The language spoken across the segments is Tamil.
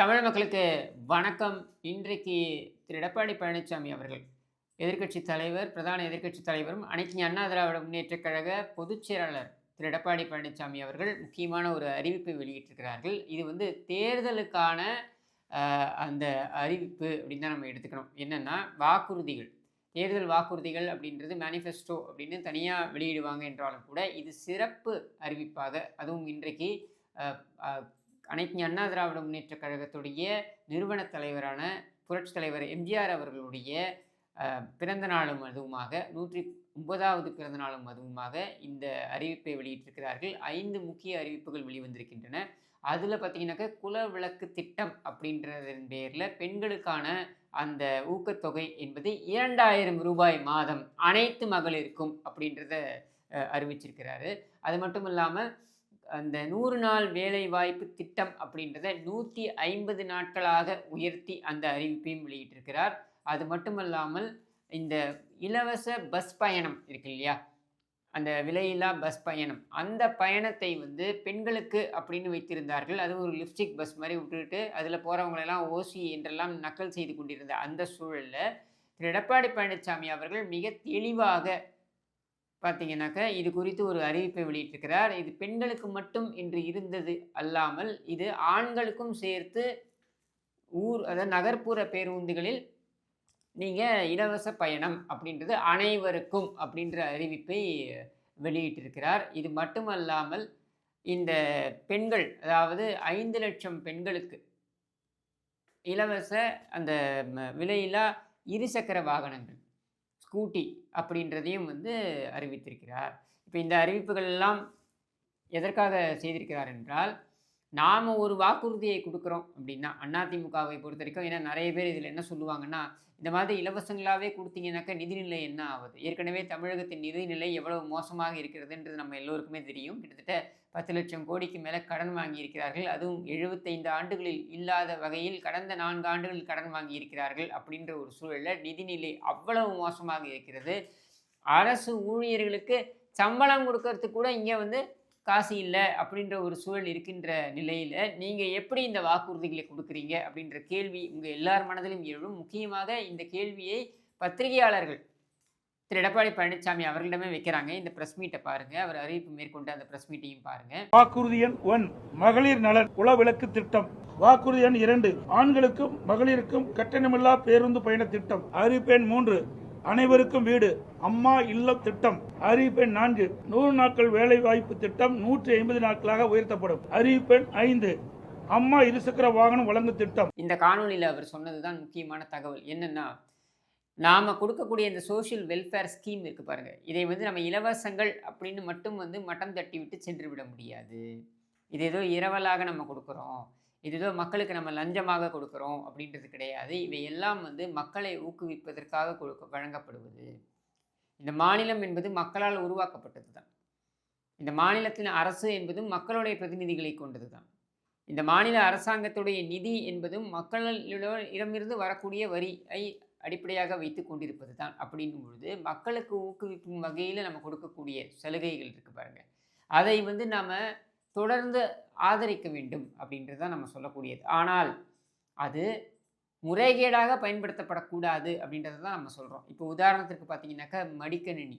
தமிழ் மக்களுக்கு வணக்கம். இன்றைக்கு திரு. எடப்பாடி பழனிசாமி அவர்கள் எதிர்க்கட்சி தலைவர் பிரதான எதிர்க்கட்சி தலைவரும் அனைத்து அண்ணா திராவிட முன்னேற்றக் கழக பொதுச் செயலாளர் திரு. எடப்பாடி பழனிசாமி அவர்கள் முக்கியமான ஒரு அறிவிப்பை வெளியிட்டிருக்கிறார்கள். இது வந்து தேர்தலுக்கான அந்த அறிவிப்பு அப்படின்னு தான் நம்ம எடுத்துக்கணும். என்னென்னா வாக்குறுதிகள். தேர்தல் வாக்குறுதிகள் அப்படின்றது மேனிஃபெஸ்டோ அப்படின்னு தனியாக வெளியிடுவாங்க என்றாலும் கூட இது சிறப்பு அறிவிப்பாக அதுவும் இன்றைக்கு அனைத்து அண்ணா திராவிட முன்னேற்ற கழகத்துடைய நிறுவன தலைவரான புரட்சித் தலைவர் எம்ஜிஆர் அவர்களுடைய பிறந்த நாளும் அதுவுமாக நூற்றி ஒன்பதாவது பிறந்த நாளும் அதுவுமாக இந்த அறிவிப்பை வெளியிட்டிருக்கிறார்கள். ஐந்து முக்கிய அறிவிப்புகள் வெளிவந்திருக்கின்றன. அதில் பார்த்தீங்கன்னாக்கா குல விளக்கு திட்டம் அப்படின்றதன் பேரில் பெண்களுக்கான அந்த ஊக்கத்தொகை என்பது இரண்டாயிரம் ரூபாய் மாதம் அனைத்து மகளிருக்கும் அப்படின்றத அறிவிச்சிருக்கிறாரு. அது மட்டும் இல்லாமல் அந்த நூறு நாள் வேலை வாய்ப்பு திட்டம் அப்படின்றத நூற்றி ஐம்பது நாட்களாக உயர்த்தி அந்த அறிவிப்பையும் வெளியிட்டிருக்கிறார். அது மட்டுமல்லாமல் இந்த இலவச பஸ் பயணம் இருக்கு இல்லையா? அந்த விலையில்லா பஸ் பயணம். அந்த பயணத்தை வந்து பெண்களுக்கு அப்படின்னு வைத்திருந்தார்கள். அது ஒரு லிப்ஸ்டிக் பஸ் மாதிரி விட்டுட்டு அதில் போகிறவங்களெல்லாம் ஓசி என்றெல்லாம் நக்கல் செய்து கொண்டிருந்த அந்த சூழலில் திரு எடப்பாடி பழனிசாமி அவர்கள் மிக தெளிவாக பார்த்தீங்கன்னாக்க இது குறித்து ஒரு அறிவிப்பை வெளியிட்டிருக்கிறார். இது பெண்களுக்கு மட்டும் என்று இருந்தது அல்லாமல் இது ஆண்களுக்கும் சேர்த்து ஊர் அதாவது நகர்ப்புற பேருந்துகளில் நீங்கள் இலவச பயணம் அப்படின்றது அனைவருக்கும் அப்படின்ற அறிவிப்பை வெளியிட்டிருக்கிறார். இது மட்டுமல்லாமல் இந்த பெண்கள் அதாவது ஐந்து லட்சம் பெண்களுக்கு இலவச அந்த விலையில்லா இருசக்கர வாகனங்கள் ஸ்கூட்டி அப்படின்றதையும் வந்து அறிவித்திருக்கிறார். இப்போ இந்த அறிவிப்புகள் எல்லாம் எதற்காக செய்திருக்கிறார் என்றால் நாம் ஒரு வாக்குறுதியை கொடுக்குறோம் அப்படின்னா அதிமுகவை பொறுத்த வரைக்கும் ஏன்னா நிறைய பேர் இதில் என்ன சொல்லுவாங்கன்னா இந்த மாதிரி இலவசங்களாகவே கொடுத்தீங்கன்னாக்கா நிதிநிலை என்ன ஆகுது? ஏற்கனவே தமிழகத்தின் நிதிநிலை எவ்வளவு மோசமாக இருக்கிறதுன்றது நம்ம எல்லோருக்குமே தெரியும். கிட்டத்தட்ட பத்து லட்சம் கோடிக்கு மேலே கடன் வாங்கியிருக்கிறார்கள். அதுவும் எழுபத்தைந்து ஆண்டுகளில் இல்லாத வகையில் கடந்த நான்கு ஆண்டுகளில் கடன் வாங்கியிருக்கிறார்கள் அப்படின்ற ஒரு சூழலில் நிதிநிலை அவ்வளவு மோசமாக இருக்கிறது. அரசு ஊழியர்களுக்கு சம்பளம் கொடுக்கறதுக்கு கூட இங்கே வந்து காசு இல்லை அப்படின்ற ஒரு சூழல் இருக்கின்ற நிலையில் நீங்கள் எப்படி இந்த வாக்குறுதிகளை கொடுக்குறீங்க அப்படின்ற கேள்வி உங்கள் எல்லார் மனதிலும் எழும். முக்கியமாக இந்த கேள்வியை பத்திரிகையாளர்கள் திரு. எடப்பாடி பழனிசாமி அவர்களிடமே வைக்கிறாங்க. இந்த ப்ரெஸ் மீட்டை பாருங்கள் அவர் அறிவிப்பு மேற்கொண்டு அந்த ப்ரெஸ் மீட்டையும் பாருங்கள் வாக்குறுதி எண் ஒன் மகளிர் நலன் குலவிளக்கு திட்டம். வாக்குறுதி எண் இரண்டு ஆண்களுக்கும் மகளிருக்கும் கட்டணமில்லா பேருந்து பயண திட்டம். அறிவிப்பெண் மூன்று அனைவருக்கும் வீடு அம்மா இல்லம் திட்டம். அறிவிப்பெண் நான்கு நூறு நாட்கள் வேலை வாய்ப்பு திட்டம் நூற்றி ஐம்பது நாட்களாக உயர்த்தப்படும். அறிவிப்பெண் ஐந்து அம்மா இருசக்கர வாகனம் வழங்கும் திட்டம். இந்த காணொளியில் அவர் சொன்னது தான் முக்கியமான தகவல். என்னென்னா நாம் கொடுக்கக்கூடிய இந்த சோஷியல் வெல்ஃபேர் ஸ்கீம் இருக்குது பாருங்கள் இதை வந்து நம்ம இலவசங்கள் அப்படின்னு மட்டும் வந்து மட்டம் தட்டி விட்டு சென்று விட முடியாது. இது ஏதோ இரவலாக நம்ம கொடுக்குறோம். இது ஏதோ மக்களுக்கு நம்ம லஞ்சமாக கொடுக்குறோம் அப்படின்றது கிடையாது. இவை எல்லாம் வந்து மக்களை ஊக்குவிப்பதற்காக கொடுக்க வழங்கப்படுவது. இந்த மாநிலம் என்பது மக்களால் உருவாக்கப்பட்டது தான் இந்த மாநிலத்தின் அரசு என்பதும் மக்களுடைய பிரதிநிதிகளை கொண்டது தான் இந்த மாநில அரசாங்கத்துடைய நிதி என்பதும் மக்களிடமிருந்து வரக்கூடிய வரியை அடிப்படையாக வைத்து கொண்டிருப்பது தான் அப்படின்னும் பொழுது மக்களுக்கு ஊக்குவிக்கும் வகையில் நம்ம கொடுக்கக்கூடிய சலுகைகள் இருக்குது பாருங்கள் அதை வந்து நாம் தொடர்ந்து ஆதரிக்க வேண்டும் அப்படின்றது தான் நம்ம சொல்லக்கூடியது. ஆனால் அது முறைகேடாக பயன்படுத்தப்படக்கூடாது அப்படின்றத தான் நம்ம சொல்கிறோம் இப்போ உதாரணத்திற்கு பார்த்தீங்கன்னாக்கா மடிக்கணினி.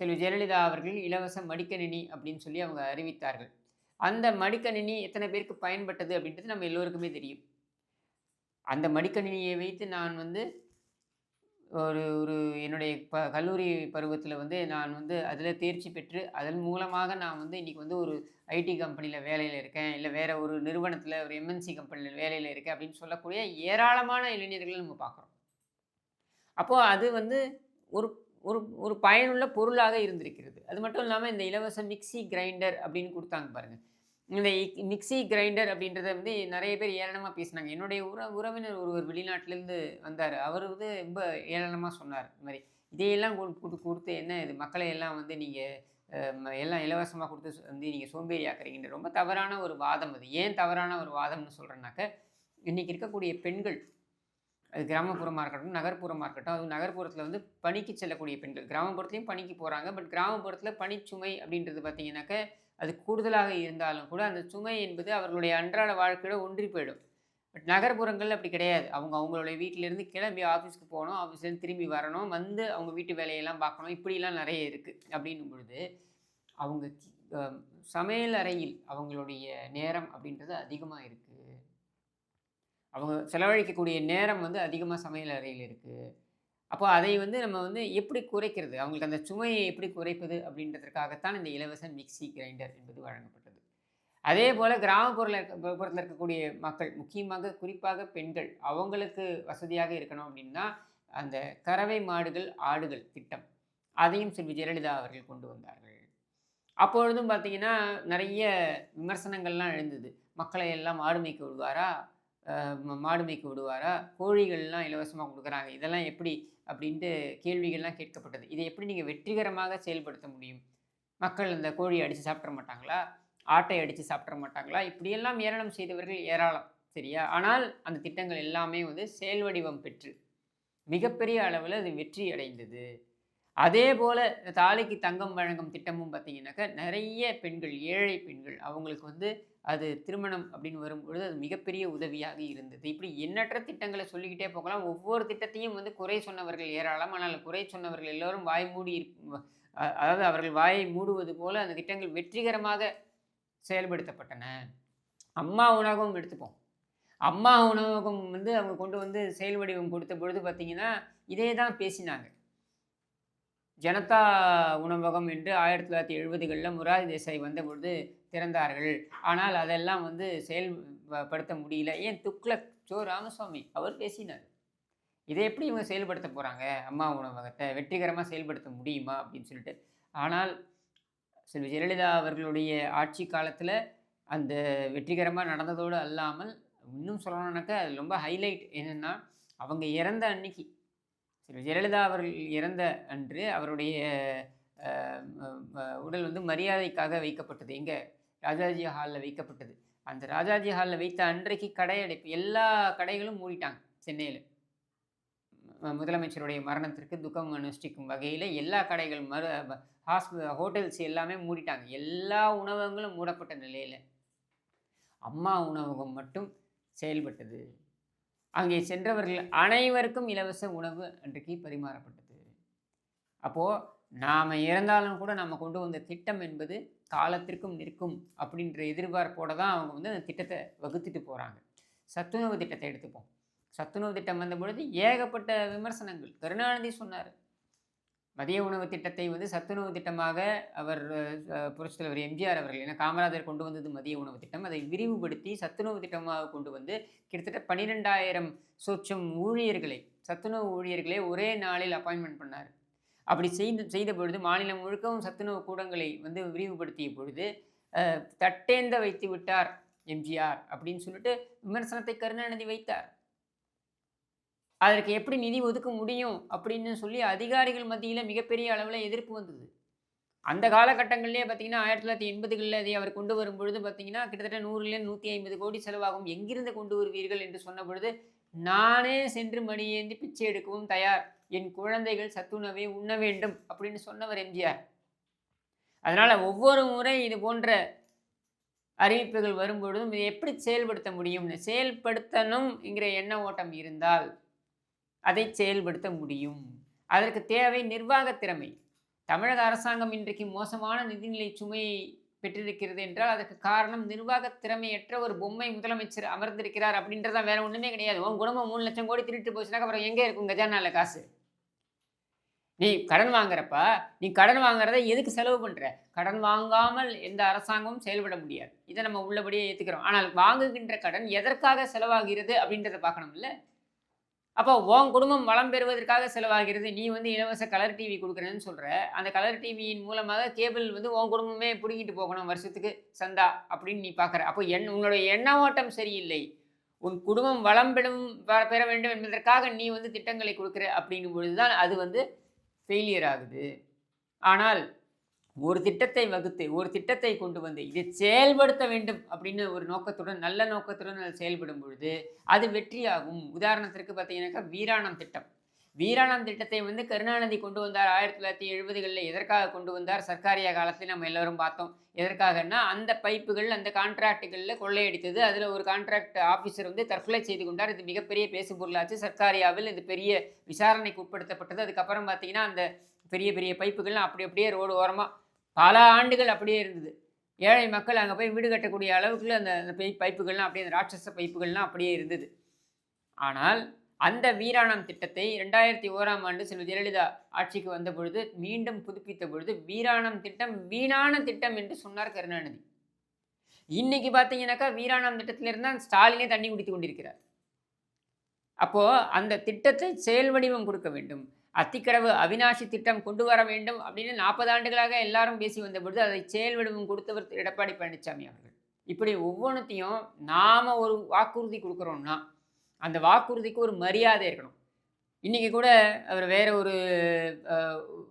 செல்வி ஜெயலலிதா அவர்கள் இலவச மடிக்கணினி அப்படின்னு சொல்லி அவங்க அறிவித்தார்கள். அந்த மடிக்கணினி எத்தனை பேருக்கு பயன்பட்டது அப்படின்றது நம்ம எல்லோருக்குமே தெரியும். அந்த மடிக்கணினியை வைத்து நான் வந்து ஒரு ஒரு என்னுடைய ப கல்லூரி பருவத்தில் வந்து நான் வந்து அதில் தேர்ச்சி பெற்று அதன் மூலமாக நான் வந்து இன்றைக்கி வந்து ஒரு ஐடி கம்பெனியில் வேலையில் இருக்கேன். இல்லை வேறு ஒரு நிறுவனத்தில் ஒரு எம்என்சி கம்பெனியில் வேலையில் இருக்கேன் அப்படின்னு சொல்லக்கூடிய ஏராளமான இளைஞர்களை நம்ம பார்க்குறோம். அப்போது அது வந்து ஒரு ஒரு ஒரு பயனுள்ள பொருளாக இருந்திருக்கிறது. அது மட்டும் இல்லாமல் இந்த இலவச மிக்ஸி கிரைண்டர் அப்படின்னு கொடுத்தாங்க பாருங்கள் இந்த இக்- மிக்ஸி கிரைண்டர் அப்படின்றத வந்து நிறைய பேர் ஏளனமாக பேசினாங்க. என்னுடைய உற உறவினர் ஒருவர் வெளிநாட்டிலேருந்து வந்தார். அவர் வந்து ரொம்ப ஏளனமாக சொன்னார் இந்த மாதிரி. இதையெல்லாம் கொடு- கொடுத்து கொடுத்து என்ன இது? மக்களை எல்லாம் வந்து நீங்கள் எல்லாம் இலவசமாக கொடுத்து வந்து நீங்கள் சோம்பேறி ஆக்குறீங்கன்ற ரொம்ப தவறான ஒரு வாதம் அது. ஏன் தவறான ஒரு வாதம்னு சொல்கிறேன்னாக்க இன்றைக்கி இருக்கக்கூடிய பெண்கள் அது கிராமப்புறமாக இருக்கட்டும் நகர்ப்புறமாக இருக்கட்டும் அதுவும் நகர்ப்புறத்தில் வந்து பணிக்கு செல்லக்கூடிய பெண்கள். கிராமப்புறத்துலேயும் பணிக்கு போகிறாங்க பட் கிராமப்புறத்தில் பணிச்சுமை அப்படின்றது பார்த்தீங்கன்னாக்க அது கூடுதலாக இருந்தாலும் கூட அந்த சுமை என்பது அவர்களுடைய அன்றாட வாழ்க்கையோட ஒன்றி போயிடும். பட் நகர்ப்புறங்கள் அப்படி கிடையாது. அவங்க அவங்களுடைய வீட்டிலேருந்து கிளம்பி ஆஃபீஸ்க்கு போகணும் ஆஃபீஸ்லேருந்து திரும்பி வரணும் வந்து அவங்க வீட்டு வேலையெல்லாம் பார்க்கணும். இப்படிலாம் நிறைய இருக்குது அப்படின்னும் பொழுது அவங்க சமையல் அறையில் அவங்களுடைய நேரம் அப்படின்றது அதிகமாக இருக்குது அவங்க செலவழிக்கக்கூடிய நேரம் வந்து அதிகமாக சமையல் அறையில் இருக்குது அப்போ அதை வந்து நம்ம வந்து எப்படி குறைக்கிறது? அவங்களுக்கு அந்த சுமையை எப்படி குறைப்பது? அப்படின்றதுக்காகத்தான் இந்த இலவச மிக்ஸி கிரைண்டர் என்பது வழங்கப்பட்டது. அதே போல் கிராமப்புறத்தில் புறத்தில் இருக்கக்கூடிய மக்கள் முக்கியமாக குறிப்பாக பெண்கள் அவங்களுக்கு வசதியாக இருக்கணும் அப்படின்னா அந்த கறவை மாடுகள் ஆடுகள் திட்டம். அதையும் செல்வி ஜெயலலிதா அவர்கள் கொண்டு வந்தார்கள். அப்பொழுதும் பார்த்தீங்கன்னா நிறைய விமர்சனங்கள்லாம் எழுந்தது. மக்களை எல்லாம் மாடு மேய்க்க விடுவாரா மாடு மேய்க்க விடுவாரா? கோழிகள்லாம் இலவசமாக கொடுக்குறாங்க. இதெல்லாம் எப்படி? அப்படின்ட்டு கேள்விகள்லாம் கேட்கப்பட்டது. இதை எப்படி நீங்கள் வெற்றிகரமாக செயல்படுத்த முடியும்? மக்கள் அந்த கோழியை அடித்து சாப்பிட மாட்டாங்களா? ஆட்டை அடித்து சாப்பிட மாட்டாங்களா? இப்படியெல்லாம் ஏராளம் செய்தவர்கள் ஏராளம் சரியா? ஆனால் அந்த திட்டங்கள் எல்லாமே வந்து செயல் வடிவம் பெற்று மிகப்பெரிய அளவில் அது வெற்றி அடைந்தது. அதே போல் தாலிக்கு தங்கம் வழங்கும் திட்டமும் பார்த்தீங்கன்னாக்கா நிறைய பெண்கள் ஏழை பெண்கள் அவங்களுக்கு வந்து அது திருமணம் அப்படின்னு வரும்பொழுது அது மிகப்பெரிய உதவியாக இருந்தது. இப்படி எண்ணற்ற திட்டங்களை சொல்லிக்கிட்டே போகலாம். ஒவ்வொரு திட்டத்தையும் வந்து குறை சொன்னவர்கள் ஏராளம். ஆனால் குறை சொன்னவர்கள் எல்லோரும் வாய் மூடி அதாவது அவர்கள் வாயை மூடுவது போல அந்த திட்டங்கள் வெற்றிகரமாக செயல்படுத்தப்பட்டன. அம்மா உணவகம் எடுத்துப்போம். அம்மா உணவகம் வந்து அவங்க கொண்டு வந்து செயல் வடிவம் கொடுத்த பொழுது பார்த்தீங்கன்னா இதே தான் பேசினாங்க. ஜனதா உணவகம் என்று ஆயிரத்தி தொள்ளாயிரத்தி எழுபதுகளில் முராரி தேசாய் வந்தபொழுது திறந்தார்கள். ஆனால் அதெல்லாம் வந்து செயல்படுத்த முடியல. ஏன் துக்ளக் சோ ராமசுவாமி அவர் பேசினார். இதை எப்படி இவங்க செயல்படுத்த போகிறாங்க அம்மா உணவகத்தை வெற்றிகரமாக செயல்படுத்த முடியுமா? அப்படின்னு சொல்லிட்டு. ஆனால் செல்வி ஜெயலலிதா அவர்களுடைய ஆட்சி காலத்தில் அந்த வெற்றிகரமாக நடந்ததோடு அல்லாமல் இன்னும் சொல்லணும்னாக்கா அது ரொம்ப ஹைலைட் என்னென்னா அவங்க இறந்த அன்னைக்கு ஜெயலலிதா அவர்கள் இறந்த அன்று அவருடைய உடல் வந்து மரியாதைக்காக வைக்கப்பட்டது. எங்கே? ராஜாஜி ஹாலில் வைக்கப்பட்டது. அந்த ராஜாஜி ஹாலில் வைத்த அன்றைக்கு கடை அடைப்பு எல்லா கடைகளும் மூடிட்டாங்க சென்னையில். முதலமைச்சருடைய மரணத்திற்கு துக்கம் அனுஷ்டிக்கும் வகையில் எல்லா கடைகள் மறு ஹாஸ் ஹோட்டல்ஸ் எல்லாமே மூடிட்டாங்க. எல்லா உணவகங்களும் மூடப்பட்ட நிலையில். அம்மா உணவகம் மட்டும் செயல்பட்டது. அங்கே சென்றவர்கள் அனைவருக்கும் இலவச உணவு அன்றைக்கு பரிமாறப்பட்டது. அப்போது நாம் இறந்தாலும் கூட நம்ம கொண்டு வந்த திட்டம் என்பது காலத்திற்கும் நிற்கும் அப்படின்ற எதிர்பார்ப்போட தான் அவங்க வந்து அந்த திட்டத்தை வகுத்துட்டு போகிறாங்க சத்துணவு திட்டத்தை எடுத்துப்போம். சத்துணவு திட்டம் வந்த பொழுது ஏகப்பட்ட விமர்சனங்கள். கருணாநிதி சொன்னார் மதிய உணவு திட்டத்தை வந்து சத்துணவு திட்டமாக அவர் அஹ், புரட்சித் தலைவர் எம்ஜிஆர் அவர்கள் ஏன்னா காமராஜர் கொண்டு வந்தது மதிய உணவு திட்டம். அதை விரிவுபடுத்தி சத்துணவு திட்டமாக கொண்டு வந்து கிட்டத்தட்ட பன்னிரெண்டாயிரம் சொச்சம் ஊழியர்களை சத்துணவு ஊழியர்களை ஒரே நாளில் அப்பாயின்மெண்ட் பண்ணார். அப்படி செய்து செய்த பொழுது மாநிலம் முழுக்கவும் சத்துணவு கூடங்களை வந்து விரிவுபடுத்திய பொழுது தட்டேந்த வைத்து விட்டார் எம்ஜிஆர் அப்படின்னு சொல்லிட்டு விமர்சனத்தை கருணாநிதி வைத்தார். அதற்கு எப்படி நிதி ஒதுக்க முடியும் அப்படின்னு சொல்லி அதிகாரிகள் மத்தியில் மிகப்பெரிய அளவில் எதிர்ப்பு வந்தது. அந்த காலகட்டங்கள்லேயே பார்த்தீங்கன்னா ஆயிரத்தி தொள்ளாயிரத்தி எண்பதுகளில் அதை அவர் கொண்டு வரும் பொழுது பார்த்தீங்கன்னா கிட்டத்தட்ட நூறுலேருந்து நூற்றி ஐம்பது கோடி செலவாகும். எங்கிருந்து கொண்டு வருவீர்கள் என்று சொன்ன பொழுது நானே சென்று மணியேந்தி பிச்சை எடுக்கவும் தயார். என் குழந்தைகள் சத்துணவை உண்ண வேண்டும் அப்படின்னு சொன்னவர் எம்ஜிஆர். அதனால் ஒவ்வொரு முறை இது போன்ற அறிவிப்புகள் வரும்பொழுதும் இதை எப்படி செயல்படுத்த முடியும்னு செயல்படுத்தணும் என்கிற எண்ண ஓட்டம் இருந்தால் அதை செயல்படுத்த முடியும். அதற்கு தேவை நிர்வாகத் திறமை. தமிழக அரசாங்கம் இன்றைக்கு மோசமான நிதிநிலை சுமையை பெற்றிருக்கிறது என்றால் அதற்கு காரணம் நிர்வாகத் திறமையற்ற ஒரு பொம்மை முதலமைச்சர் அமர்ந்திருக்கிறார் அப்படின்றதா வேற ஒன்றுமே கிடையாது. உன் குடும்பம் மூணு லட்சம் கோடி திருட்டு போச்சுனாக்க அப்புறம் எங்கே இருக்கும் கஜானால காசு? நீ கடன் வாங்குறப்ப நீ கடன் வாங்குறத எதுக்கு செலவு பண்ணுற கடன் வாங்காமல் எந்த அரசாங்கமும் செயல்பட முடியாது. இதை நம்ம உள்ளபடியே ஏற்றுக்கிறோம் ஆனால் வாங்குகின்ற கடன் எதற்காக செலவாகிறது அப்படின்றத பார்க்கணும்ல? அப்போ உன் குடும்பம் வளம் பெறுவதற்காக செலவாகிறது. நீ வந்து இலவச கலர் டிவி கொடுக்குறேன்னு சொல்கிற அந்த கலர் டிவியின் மூலமாக கேபிள் வந்து உன் குடும்பமே பிடுங்கிட்டு போகணும் வருஷத்துக்கு. சந்தா அப்படின்னு நீ பார்க்குற அப்போ என் உன்னோட எண்ண ஓட்டம் சரியில்லை. உன் குடும்பம் வளம் பெறும் பெற வேண்டும் என்பதற்காக நீ வந்து திட்டங்களை கொடுக்குற அப்படிங்கும் பொழுது தான் அது வந்து ஃபெயிலியர் ஆகுது. ஆனால் ஒரு திட்டத்தை வகுத்து ஒரு திட்டத்தை கொண்டு வந்து இதை செயல்படுத்த வேண்டும் அப்படின்னு ஒரு நோக்கத்துடன் நல்ல நோக்கத்துடன் அது செயல்படும் பொழுது அது வெற்றியாகும். உதாரணத்திற்கு பார்த்தீங்கன்னாக்கா வீராணம் திட்டம். வீராணம் திட்டத்தை வந்து கருணாநிதி கொண்டு வந்தார். ஆயிரத்தி தொள்ளாயிரத்தி எழுபதுகளில் எதற்காக கொண்டு வந்தார்? சர்க்காரிய காலத்தில் நம்ம எல்லோரும் பார்த்தோம். எதற்காகன்னா அந்த பைப்புகள் அந்த கான்ட்ராக்டுகளில் கொள்ளையடித்தது. அதில் ஒரு கான்ட்ராக்ட் ஆஃபீஸர் வந்து தற்கொலை செய்து கொண்டார். இது மிகப்பெரிய பேசு பொருளாச்சு சர்க்காரியாவில் இது பெரிய விசாரணைக்கு உட்படுத்தப்பட்டது. அதுக்கப்புறம் பார்த்தீங்கன்னா அந்த பெரிய பெரிய பைப்புகள்லாம் அப்படி அப்படியே ரோடு ஓரமாக பல ஆண்டுகள் அப்படியே இருந்தது. ஏழை மக்கள் அங்கே போய் வீடு கட்டக்கூடிய அளவுக்கு அந்த அந்த பை பைப்புகள்லாம் அப்படியே அந்த ராட்சச பைப்புகள்லாம் அப்படியே இருந்தது. ஆனால் அந்த வீராணம் திட்டத்தை ரெண்டாயிரத்தி ஓராம் ஆண்டு செல்வி ஜெயலலிதா ஆட்சிக்கு வந்த பொழுது மீண்டும் புதுப்பித்த பொழுது வீராணம் திட்டம் வீணான திட்டம் என்று சொன்னார் கருணாநிதி. இன்னைக்கு பார்த்தீங்கன்னாக்கா வீராணம் திட்டத்திலிருந்து தான் ஸ்டாலினே தண்ணி குடித்து கொண்டிருக்கிறார். அப்போது அந்த திட்டத்தை செயல் வடிவம் கொடுக்க வேண்டும். அத்திக்கடவு அவினாசி திட்டம் கொண்டு வர வேண்டும் அப்படின்னு நாற்பது ஆண்டுகளாக எல்லாரும் பேசி வந்த பொழுது அதை செயல் வடிவம் கொடுத்தவர் எடப்பாடி பழனிசாமி அவர்கள். இப்படி ஒவ்வொன்றுத்தையும் நாம் ஒரு வாக்குறுதி கொடுக்குறோம்னா அந்த வாக்குறுதிக்கு ஒரு மரியாதை இருக்கணும். இன்றைக்கி கூட அவர் வேற ஒரு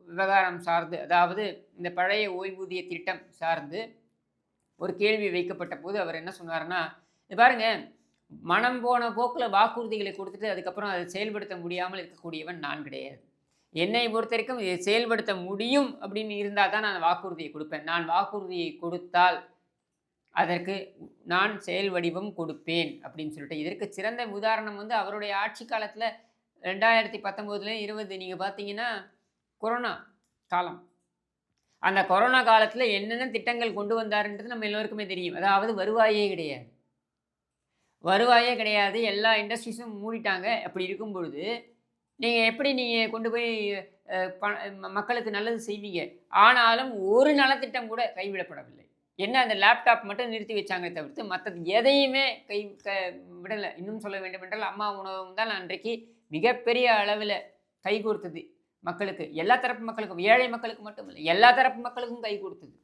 விவகாரம் சார்ந்து அதாவது இந்த பழைய ஓய்வூதிய திட்டம் சார்ந்து ஒரு கேள்வி வைக்கப்பட்ட போது அவர் என்ன சொன்னார்னா இது பாருங்க மனம் போன போக்கில் வாக்குறுதிகளை கொடுத்துட்டு அதுக்கப்புறம் அதை செயல்படுத்த முடியாமல் இருக்கக்கூடியவன் நான் கிடையாது. என்னை பொறுத்த வரைக்கும் இதை செயல்படுத்த முடியும் அப்படின்னு இருந்தால் தான் நான் வாக்குறுதியை கொடுப்பேன். நான் வாக்குறுதியை கொடுத்தால் அதற்கு நான் செயல் வடிவம் கொடுப்பேன் அப்படின்னு சொல்லிட்டு. இதற்கு சிறந்த உதாரணம் வந்து அவருடைய ஆட்சி காலத்தில் ரெண்டாயிரத்தி பத்தொம்போதுல இருபது நீங்கள் பார்த்தீங்கன்னா கொரோனா காலம். அந்த கொரோனா காலத்தில் என்னென்ன திட்டங்கள் கொண்டு வந்தாருன்றது நம்ம எல்லோருக்குமே தெரியும். அதாவது வருவாயே கிடையாது. வருவாயே கிடையாது. எல்லா இண்டஸ்ட்ரீஸும் மூடிட்டாங்க. அப்படி இருக்கும் பொழுது நீங்கள் எப்படி நீங்கள் கொண்டு போய் மக்களுக்கு நல்லது செய்வீங்க? ஆனாலும் ஒரு நலத்திட்டம் கூட கைவிடப்படவில்லை. என்ன அந்த லேப்டாப் மட்டும் நிறுத்தி வச்சாங்க தவிர்த்து மற்றது எதையுமே கை க விடலை. இன்னும் சொல்ல வேண்டும் என்றால் அம்மா உணவகம் தான் அன்றைக்கு மிகப்பெரிய அளவில் கை கொடுத்தது மக்களுக்கு. எல்லா தரப்பு மக்களுக்கும் ஏழை மக்களுக்கு மட்டும் இல்லை எல்லா தரப்பு மக்களுக்கும் கை கொடுத்தது.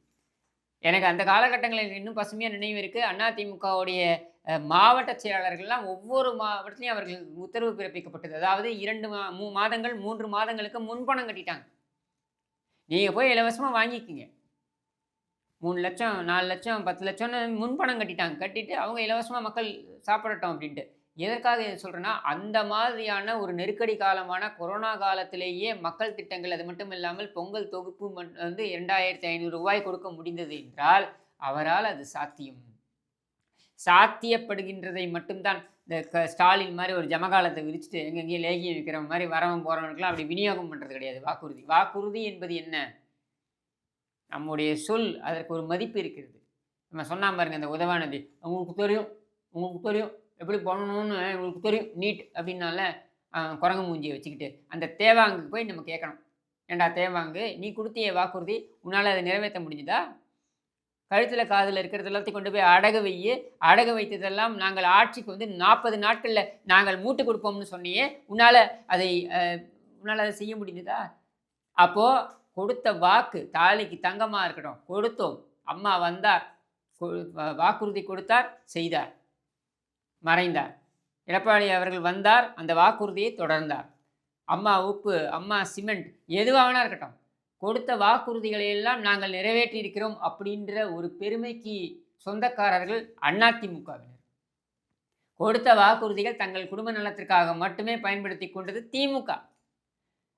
எனக்கு அந்த காலகட்டங்களில் இன்னும் பசுமையாக நினைவு இருக்குது அதிமுகவுடைய மாவட்ட செயலாளர்கள்லாம் ஒவ்வொரு மாவட்டத்திலையும் அவர்கள் உத்தரவு பிறப்பிக்கப்பட்டது. அதாவது இரண்டு மா மூ மாதங்கள் மூன்று மாதங்களுக்கு முன்பணம் கட்டிட்டாங்க. நீங்கள் போய் இலவசமாக வாங்கிக்கிங்க. மூணு லட்சம் நாலு லட்சம் பத்து லட்சம்னு முன்பணம் கட்டிட்டாங்க. கட்டிட்டு அவங்க இலவசமாக மக்கள் சாப்பிடட்டும் அப்படின்ட்டு. எதற்காக இதை சொல்கிறேன்னா அந்த மாதிரியான ஒரு நெருக்கடி காலமான கொரோனா காலத்திலேயே மக்கள் திட்டங்கள் அது மட்டும் இல்லாமல் பொங்கல் தொகுப்பு வந்து இரண்டாயிரத்தி ஐநூறு ரூபாய் கொடுக்க முடிந்தது என்றால் அவரால் அது சாத்தியம். சாத்தியப்படுகின்றதை மட்டும்தான். இந்த க ஸ்டாலின் மாதிரி ஒரு ஜமகாலத்தை விரிச்சுட்டு எங்கெங்கேயும் லேகியம் விற்கிற மாதிரி வரவன் போகிறவனுக்குலாம் அப்படி விநியோகம் பண்ணுறது கிடையாது. வாக்குறுதி. வாக்குறுதி என்பது என்ன? நம்முடைய சொல் அதற்கு ஒரு மதிப்பு இருக்கிறது. நம்ம சொன்னால் பாருங்க இந்த உதவானது. உங்களுக்கு தெரியும் உங்களுக்கு தெரியும் எப்படி பண்ணணும்னு உங்களுக்கு தெரியும் நீட் அப்படின்னால குரங்கு மூஞ்சியை வச்சுக்கிட்டு அந்த தேவாங்குக்கு போய் நம்ம கேட்கணும். ஏண்டா தேவாங்கு? நீ கொடுத்திய வாக்குறுதி. உன்னால் அதை நிறைவேற்ற முடிஞ்சுதா? கழுத்தில் காதில் இருக்கிறது எல்லாத்தையும் கொண்டு போய் அடகு வையி அடகு வைத்ததெல்லாம் நாங்கள் ஆட்சிக்கு வந்து நாற்பது நாட்களில் நாங்கள் மூட்டு கொடுப்போம்னு சொன்னியே உன்னால் அதை உன்னால் அதை செய்ய முடிஞ்சதா அப்போது கொடுத்த வாக்கு தாலிக்கு தங்கமாக இருக்கட்டும் கொடுத்தோம். அம்மா வந்தார். வாக்குறுதி கொடுத்தார் செய்தார். மறைந்தார். எடப்பாடி அவர்கள் வந்தார் அந்த வாக்குறுதியை தொடர்ந்தார். அம்மா உப்பு அம்மா சிமெண்ட் எதுவாகனா இருக்கட்டும். கொடுத்த வாக்குறுதிகளை எல்லாம் நாங்கள் நிறைவேற்றியிருக்கிறோம் அப்படின்ற ஒரு பெருமைக்கு சொந்தக்காரர்கள் அதிமுகவினர் கொடுத்த வாக்குறுதிகள் தங்கள் குடும்ப நலத்திற்காக மட்டுமே பயன்படுத்தி கொண்டது திமுக.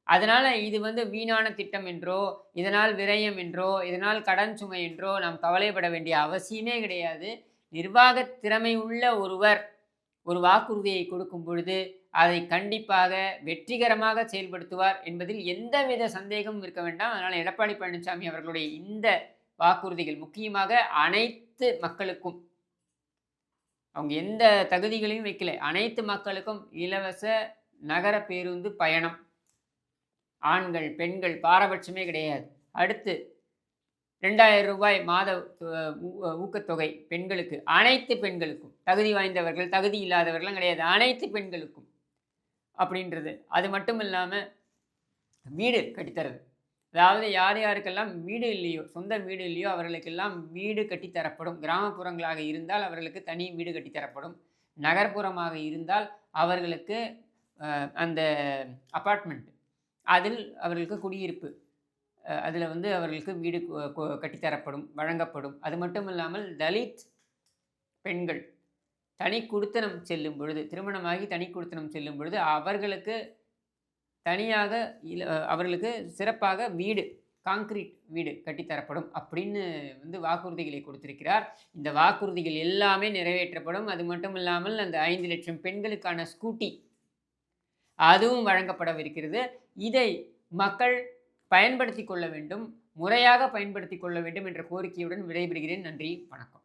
அதனால் இது வந்து வீணான திட்டம் என்றோ இதனால் விரயம் என்றோ இதனால் கடன் சுமை என்றோ நாம் கவலைப்பட வேண்டிய அவசியமே கிடையாது. நிர்வாக திறமை உள்ள ஒருவர் ஒரு வாக்குறுதியை கொடுக்கும் பொழுது அதை கண்டிப்பாக வெற்றிகரமாக செயல்படுத்துவார் என்பதில் எந்தவித சந்தேகமும் இருக்க வேண்டாம். அதனால் எடப்பாடி பழனிசாமி அவர்களுடைய இந்த வாக்குறுதிகள் முக்கியமாக அனைத்து மக்களுக்கும் அவங்க எந்த தகுதிகளையும் வைக்கல அனைத்து மக்களுக்கும் இலவச நகர பேருந்து பயணம். ஆண்கள் பெண்கள் பாரபட்சமே கிடையாது. அடுத்து ரெண்டாயிரம் ரூபாய் மாத ஊ- ஊக்கத்தொகை பெண்களுக்கு அனைத்து பெண்களுக்கும். தகுதி வாய்ந்தவர்கள் தகுதி இல்லாதவர்களும் கிடையாது. அனைத்து பெண்களுக்கும். அப்படின்றது. அது மட்டும் இல்லாமல் வீடு கட்டித்தரது. அதாவது யார் யாருக்கெல்லாம் வீடு இல்லையோ சொந்த வீடு இல்லையோ அவர்களுக்கெல்லாம் வீடு கட்டித்தரப்படும். கிராமப்புறங்களாக இருந்தால் அவர்களுக்கு தனி வீடு கட்டித்தரப்படும். நகர்ப்புறமாக இருந்தால் அவர்களுக்கு அந்த அப்பார்ட்மெண்ட் அதில் அவர்களுக்கு குடியிருப்பு அதில் வந்து அவர்களுக்கு வீடு கட்டித்தரப்படும் வழங்கப்படும். அது மட்டும் இல்லாமல் தலித் பெண்கள் தனி குடுத்தனம் செல்லும் பொழுது திருமணமாகி தனி குடுத்தனம் செல்லும் பொழுது அவர்களுக்கு தனியாக அவர்களுக்கு சிறப்பாக வீடு காங்கிரீட் வீடு கட்டித்தரப்படும் அப்படின்னு வந்து வாக்குறுதிகளை கொடுத்திருக்கிறார். இந்த வாக்குறுதிகள் எல்லாமே நிறைவேற்றப்படும். அது மட்டும் இல்லாமல் அந்த ஐந்து லட்சம் பெண்களுக்கான ஸ்கூட்டி அதுவும் வழங்கப்படவிருக்கிறது. இதை மக்கள் பயன்படுத்தி கொள்ள வேண்டும் முறையாக பயன்படுத்தி கொள்ள வேண்டும் என்ற கோரிக்கையுடன் விடைபெறுகிறேன். நன்றி வணக்கம்.